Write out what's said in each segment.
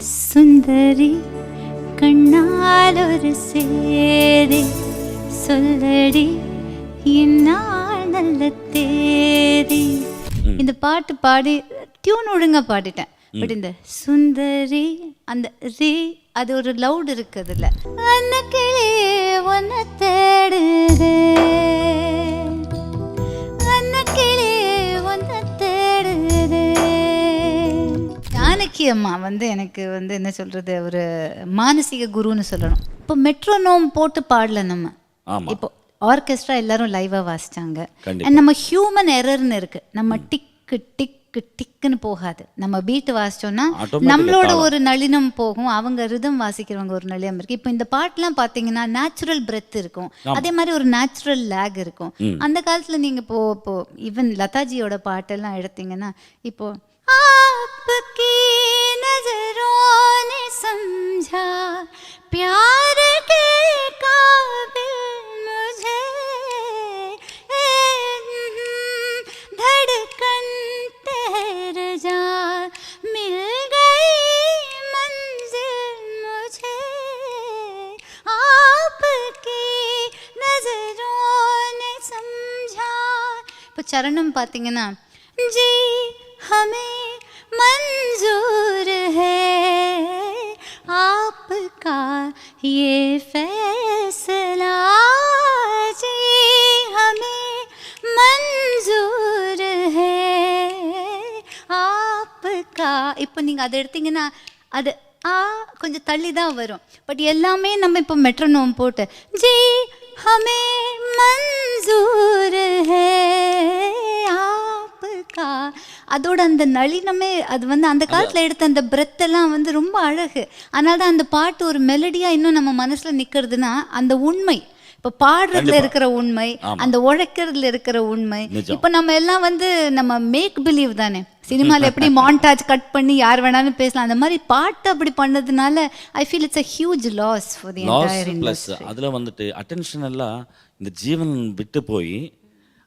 சுந்தரி கண்ணால் ஒரு சேரி சொல்லடி என்னால் நல்ல தேதி. இந்த பாட்டு பாடி டியூன் ஒழுங்கா பாடிட்டேன். பட் இந்த சுந்தரி அந்த ரீ அது ஒரு லவுட் இருக்கு அதுல அன்ன கிளியே ஒன்ன தேடுதே. அம்மா வந்து எனக்கு வந்து என்ன சொல்றது ஒரு மானசீக குருன்னு சொல்லணும். இப்போ மெட்ரோனோம் போட்டு பாடல நம்ம. இப்போ ஆர்கெஸ்ட்ரா எல்லாரும் லைவாக வாசிச்சாங்க. நம்ம ஹியூமன் எரர்னு இருக்கு. நம்ம டிக்கு டிக் டிக்குன்னு போகாது. நம்ம பீட்டு வாசிச்சோம்னா நம்மளோட ஒரு நளினம் போகும். அவங்க ரிதம் வாசிக்கிறவங்க ஒரு நளினம் இருக்கு. இப்போ இந்த பாட்டுலாம் பாத்தீங்கன்னா நேச்சுரல் பிரெத் இருக்கும். அதே மாதிரி ஒரு நேச்சுரல் லேக் இருக்கும். அந்த காலத்துல நீங்க இப்போ இப்போ ஈவன் லதாஜியோட பாட்டெல்லாம் எடுத்தீங்கன்னா இப்போ नजरों ने समझा प्यार के काबिल मुझे धड़कन तेर जा मिल गई मंजिल मुझे आपकी नजरों ने समझा இப்போ சரணம் பார்த்தீங்கன்னா जी हमें मंजूर है आपका ये फैसला जी हमें मंजूर है आपका இப்போ நீங்க அதை எடுத்தீங்கன்னா அது ஆ கொஞ்சம் தள்ளி தான் வரும் பட் எல்லாமே நம்ம இப்போ மெட்ரோனோம் போட்டு ஜி ஹமே மன்சூர் ஹே ஆப்கா அதோட அந்த நளினமே அது வந்து அந்த காலத்துல எடுத்த அந்த எல்லாம் வந்து ரொம்ப அழகு. அதனால தான் அந்த பாட்டு ஒரு மெலடியா இன்னும் நம்ம மனசுல நிக்கிறதுனா அந்த உண்மை. இப்போ பாடுறதுல இருக்கிற உண்மை அந்த உழைக்கிறதுல இருக்கிற உண்மை. இப்போ நம்ம எல்லாம் வந்து நம்ம மேக் பிலீவ் தானே. சினிமால எப்படி மாண்டாஜ் கட் பண்ணி யார் வேணாலும் பேசலாம். அந்த மாதிரி பாட்டு அப்படி பண்ணதுனால I feel it's a huge loss for the entire அதில் வந்துட்டு அட்டென்ஷன் எல்லாம் இந்த ஜீவன் விட்டு போய்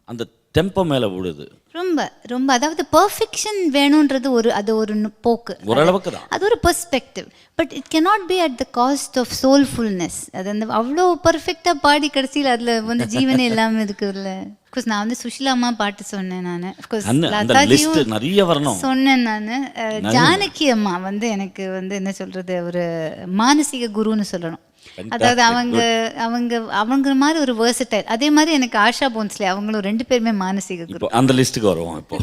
அந்த டெம்போ மேலே விழுது. ரொம்ப ரொம்ப அதாவது பெர்ஃபெக்ஷன் வேணுன்றது ஒரு அது ஒரு போக்கு. ஓரளவுக்கு தான். அது ஒரு perspective but it cannot be at the cost of soulfulness அது அந்த அவ்வளோ பர்ஃபெக்டாக பாடி கடைசியில் அதில் வந்து ஜீவனே இல்லாமல் இருக்குல்ல அஃப்கோர்ஸ் நான் வந்து சுஷிலா அம்மா பாட்டு சொன்னேன் நான். அஃப்கோர்ஸ் நிறைய வரணும். சொன்னேன் நான். ஜானகி அம்மா வந்து எனக்கு வந்து என்ன சொல்றது ஒரு மானசீக குருன்னு சொல்லணும். அதாவது அவங்க அவங்க அவங்க மாதிரி ஒரு வேர்சடைல் அதே மாதிரி எனக்கு ஆஷா போன்ஸ்லே அவங்களும் ரெண்டு பேருமே மானசீக குரு. அந்த லிஸ்ட்டுக்கு வருவோம் இப்போ.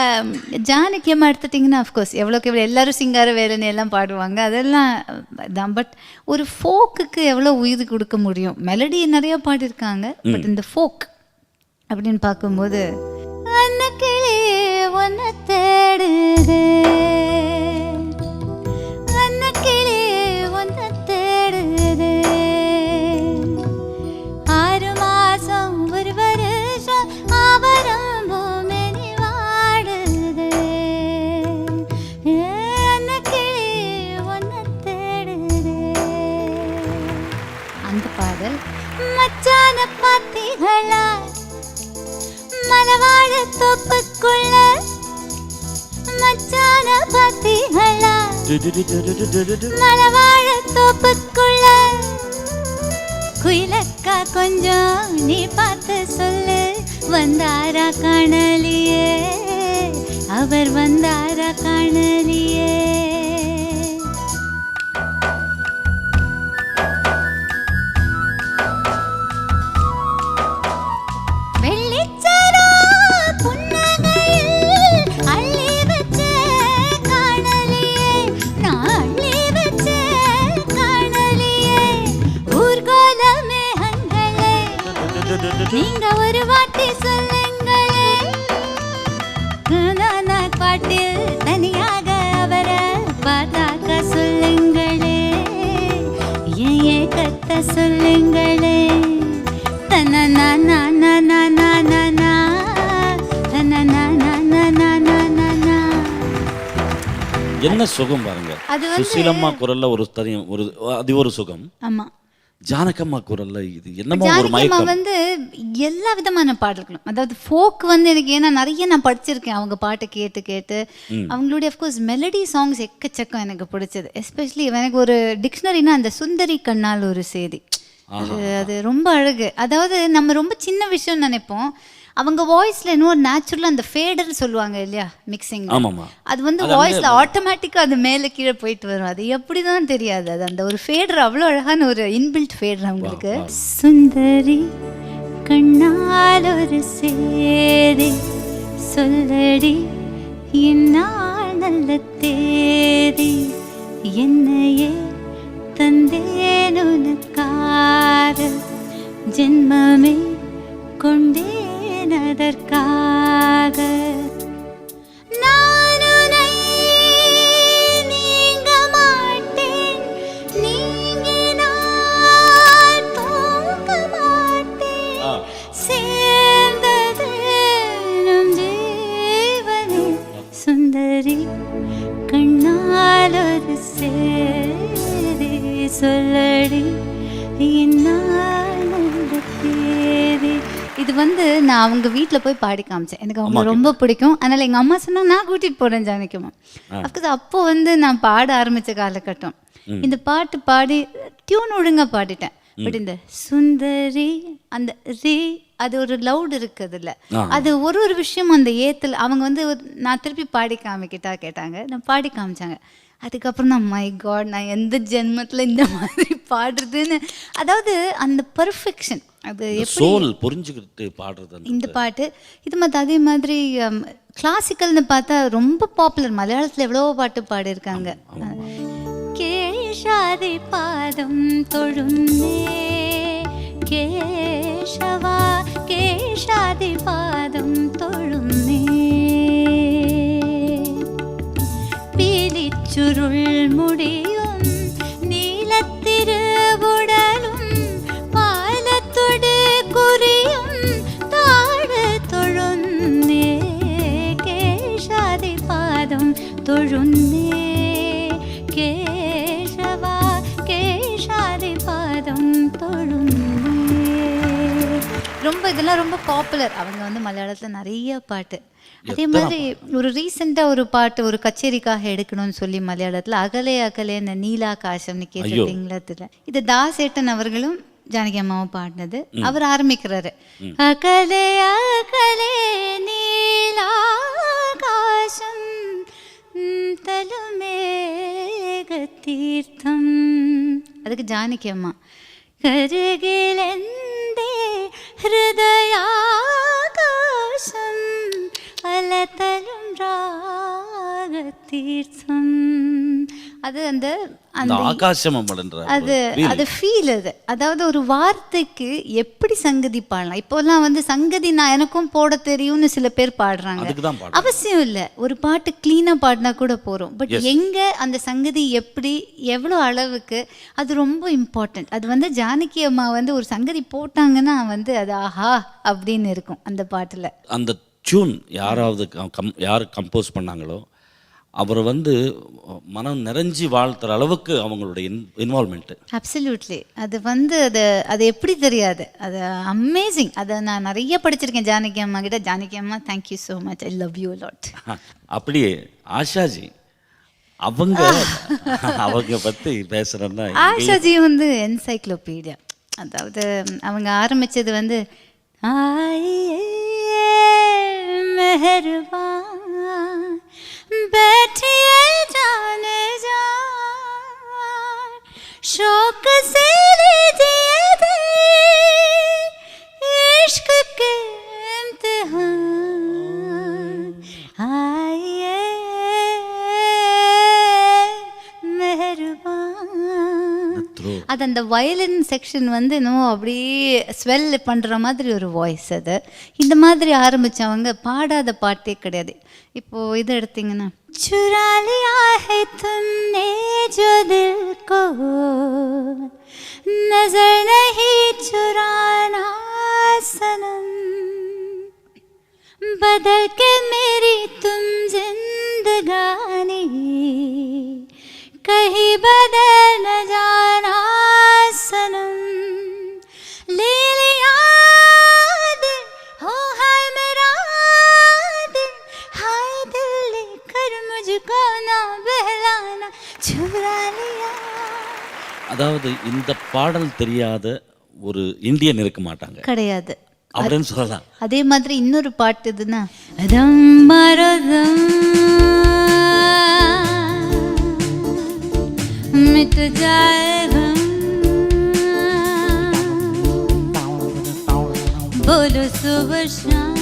ஆம், ஜானகி அம்மா எடுத்துட்டிங்கன்னா அஃப்கோர்ஸ் எவ்வளோக்கு எவ்வளோ எல்லாரும் சிங்கார வேலைன்னு எல்லாம் பாடுவாங்க. அதெல்லாம் தான் பட் ஒரு ஃபோக்குக்கு எவ்வளோ உயிர் கொடுக்க முடியும்? மெலடி நிறைய பாடியிருக்காங்க பட் இந்த ஃபோக் அப்படின்னு பார்க்கும்போது ஒன்ன தேடுதே. தோப்புக்குள்ள மச்சான பாத்திகளா மலவாழ தோப்புக்குள்ள. குயிலக்கா கொஞ்சம் நீ பார்த்து சொல்லு. வந்தாரா காணலியே? அவர் வந்தாரா காணலியே? நீங்க ஒரு வாட்டி சொல்லுங்களே நானா பாட்டில் தனியாக அவரை பார்த்தாக்க சொல்லுங்களே ஏன் ஏக்கத்தை சொல்லுங்களே தனனா நா நா நா நா நா நா தனனா நா நா நா நா நா நா என்ன சுகம் பாருங்க சுசீலம்மா குரல்ல ஒரு தனியும் ஒரு அது ஒரு சுகம் ஆமா ஜானகம்மா குரல்ல இது என்னமோ ஒரு மயக்கம். வந்து எல்லா விதமான பாடல்களும். அதாவது ஃபோக் வந்து எனக்கு ஏன்னா நிறைய நான் படிச்சிருக்கேன் அவங்க பாட்டை கேட்டு கேட்டு. அவங்களுடைய அஃப்கோர்ஸ் மெலடி சாங்ஸ் எக்கச்சக்கம் எனக்கு பிடிச்சது. எஸ்பெஷலி எனக்கு ஒரு டிக்ஷனரினா அந்த சுந்தரி கண்ணால் ஒரு செய்தி. அது அது ரொம்ப அழகு. அதாவது நம்ம ரொம்ப சின்ன விஷயம் நினைப்போம். அவங்க வாய்ஸ்ல இன்னும் நேச்சுரலா அந்த ஃபேடர் சொல்லுவாங்க இல்லையா மிக்சிங் அது வந்து வாய்ஸ்ல ஆட்டோமேட்டிக்கா அது மேல கீழே போயிட்டு வரும். அது எப்படிதான் தெரியாது. அது அந்த ஒரு ஃபேடர் அவ்வளோ அழகான ஒரு இன்பில்ட் ஃபேடர் அவங்களுக்கு. சுந்தரி கண்ணால் ஒரு சேரி சொல்லடி இந்நாள் நல்ல தேதி என்னையே தந்தேன் உனக்காக. ஜென்மமே கொண்டேன் அதற்காக வீட்டில் போய் பாடி காமிச்சேன். எனக்கு அவங்க ரொம்ப பிடிக்கும். அதனால எங்கள் அம்மா சொன்னா நான் கூட்டிட்டு போறேன் ஜானகிமா அஃப்கோர்ஸ் அப்போ வந்து நான் பாட ஆரம்பிச்ச காலகட்டம். இந்த பாட்டு பாடி டியூன் ஒழுங்கா பாடிட்டேன். பட் இந்த சுந்தரி அந்த ரீ அது ஒரு லவுட் இருக்கு அதுல அது ஒரு ஒரு விஷயம் அந்த ஏத்துல அவங்க வந்து நான் திருப்பி பாடி காமிக்கிட்டா கேட்டாங்க. நான் பாடி காமிச்சாங்க. அதுக்கப்புறம் நான் மை காட் நான் எந்த ஜென்மத்துல இந்த மாதிரி பாடுறதுன்னு? அதாவது அந்த பர்ஃபெக்ஷன் அது சோல் புரிஞ்சுக்கிட்டு பாடுறது இந்த பாட்டு? இது மாதிரி அதே மாதிரி கிளாசிக்கல்னு பார்த்தா ரொம்ப பாப்புலர் மலையாளத்தில் எவ்வளோ பாட்டு பாடியிருக்காங்க. கேஷாதி பாதம் தொழுந்தே. கேஷவா கேஷாதி பாதம் தொழுந்தே. பீலிச்சுருள் முடியும் ரொம்ப இதெல்லாம் ரொம்ப பாப்புலர் அவங்க வந்து மலையாளத்தில் நிறைய பாட்டு. அதே மாதிரி ஒரு ரீசெண்டாக ஒரு பாட்டு ஒரு கச்சேரிக்காக எடுக்கணும்னு சொல்லி மலையாளத்தில் அகலே அகலே இந்த நீலாகாசம்னு கேட்டிருக்கீங்களா தெரியல. இது தாசேட்டன் அவர்களும் ஜானகி அம்மாவும் பாடினது. அவர் ஆரம்பிக்கிறாரு. அகலே அகலே நீலாகாசம் தலுமேக தீர்த்தம். அதுக்கு ஜானகி அம்மா கருகிலெந்தே ഹൃദയാകാശം അലതലും രാഗതീർത്ഥം. அது அந்த அந்த அந்த ஆகாசம் அம்மன்ற அது அது ஃபீல் அது. அதாவது ஒரு வார்த்தைக்கு எப்படி சங்கதி பாடலாம்? இப்போல்லாம் வந்து சங்கதி நான் எனக்கும் போட தெரியும்னு சில பேர் பாடுறாங்க. அவசியம் இல்லை. ஒரு பாட்டு க்ளீனாக பாடினா கூட போகிறோம் பட் எங்கே அந்த சங்கதி எப்படி எவ்வளோ அளவுக்கு அது ரொம்ப இம்பார்ட்டன்ட் அது வந்து ஜானகி அம்மா வந்து ஒரு சங்கதி போட்டாங்கன்னா வந்து அது ஆஹா அப்படின்னு இருக்கும் அந்த பாட்டில். அந்த டியூன் யாராவது கம் யார் கம்போஸ் பண்ணாங்களோ அவர் வந்து மனம் நிறைஞ்சி வாழ்த்துற அளவுக்கு அவங்களுடைய இன்வால்மெண்ட்டு அப்சல்யூட்லி அது வந்து அது அது எப்படி தெரியாது? அது அமேசிங் அதை நான் நிறைய படிச்சிருக்கேன். ஜானகி அம்மா கிட்ட. ஜானகி அம்மா thank you so much I love you lot அப்படியே ஆஷாஜி அவங்க அவங்க பத்தி பேசுறேன்னா ஆஷாஜி வந்து என்சைக்ளோபீடியா அதாவது அவங்க ஆரம்பிச்சது வந்து ஆயே மெஹர்பான் बैठिए जाने जा शौक से அது அந்த வயலின் செக்ஷன் வந்து இன்னும் அப்படியே ஸ்வெல் பண்ணுற மாதிரி ஒரு வாய்ஸ் அது இந்த மாதிரி ஆரம்பிச்சவங்க பாடாத பாட்டே கிடையாது இப்போ இது எடுத்தீங்கன்னா चुरा लिया है तुमने जो दिल को नजर नहीं चुराना सनम बदल के பாடல் தெரியாத ஒரு இந்தியன் இருக்க மாட்டாங்க கிடையாது அப்படின்னு சொல்லலாம் அதே மாதிரி இன்னொரு பாட்டு இதுன்னா ரம் மரதம் मिट जाए हम बोलो सुबह शाम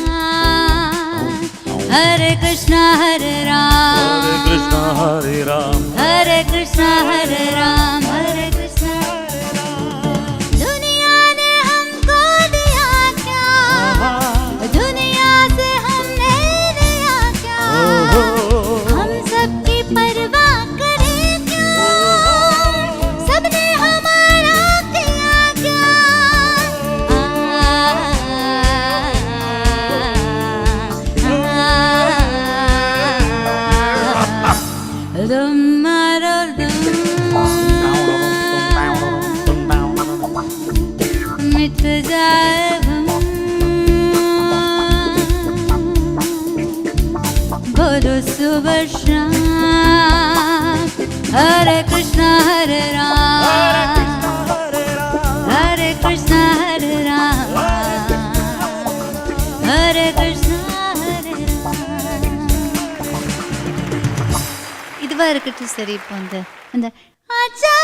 हरे कृष्णा हरे राम கிருஷ்ணா ஹரே ராம் हरे कृष्णा हरे राम हरे ஹரே கிருஷ்ணா ஹரே ராம் ஹரே கிருஷ்ணா ஹரே ராம் ஹரே கிருஷ்ணா ஹரே இதுவாக இருக்கட்டும் சரி இப்போ வந்து அந்த அச்சா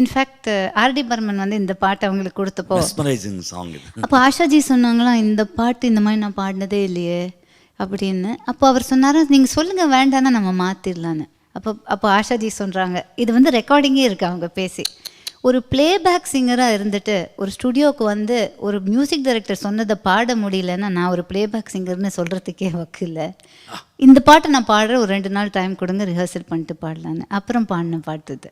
இன்ஃபேக்ட் ஆர்டி பர்மன் வந்து இந்த பாட்டை அவங்களுக்கு கொடுத்தப்போ மெஸ்மரைசிங் சாங் இது. அப்போ ஆஷாஜி சொன்னாங்களாம் இந்த பாட்டு இந்த மாதிரி நான் பாடினதே இல்லையே அப்படின்னு. அப்போ அவர் சொன்னாரு நீங்கள் சொல்லுங்கள் வேண்டாம்னா நம்ம மாற்றிடலான்னு அப்போ அப்போ ஆஷாஜி சொல்கிறாங்க இது வந்து ரெக்கார்டிங்கே இருக்கு அவங்க பேசி. ஒரு பிளேபேக் சிங்கராக இருந்துட்டு ஒரு ஸ்டுடியோவுக்கு வந்து ஒரு மியூசிக் டைரக்டர் சொன்னதை பாட முடியலன்னா நான் ஒரு பிளேபேக் சிங்கர்னு சொல்கிறதுக்கே வக்கில்ல இந்த பாட்டை நான் பாடுற ஒரு ரெண்டு நாள் டைம் கொடுங்க ரிஹர்சல் பண்ணிட்டு பாடலான்னு அப்புறம் பாடின பாட்டு இது.